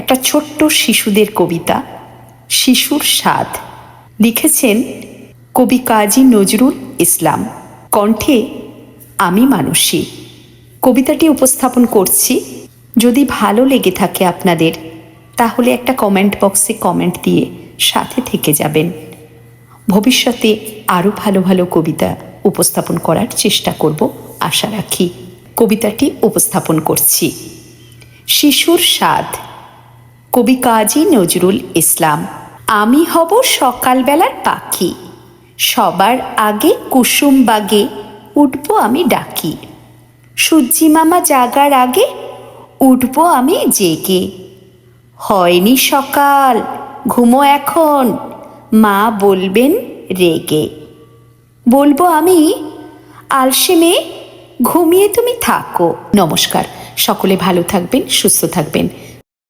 একটা ছোট্ট শিশুদের কবিতা, শিশুর স্বাদ। লিখেছেন কবি কাজী নজরুল ইসলাম। কণ্ঠে আমি মানুষই কবিতাটি উপস্থাপন করছি। যদি ভালো লেগে থাকে আপনাদের, তাহলে একটা কমেন্ট বক্সে কমেন্ট দিয়ে সাথে থেকে যাবেন। ভবিষ্যতে আরও ভালো ভালো কবিতা উপস্থাপন করার চেষ্টা করব, আশা রাখি। কবিতাটি উপস্থাপন করছি। শিশুর স্বাদ। কবি কাজী নজরুল ইসলাম। আমি হব সকালবেলার পাখি। সবার আগে কুসুম বাগে, উঠব আমি ডাকি। সূর্যি মামা জাগার আগে, উঠব আমি জেগে। হয়নি সকাল, ঘুমো এখন, মা বলবেন রেগে। বলব আমি, আলসে মেয়ে, ঘুমিয়ে তুমি থাকো। নমস্কার, সকলে ভালো থাকবেন, সুস্থ থাকবেন।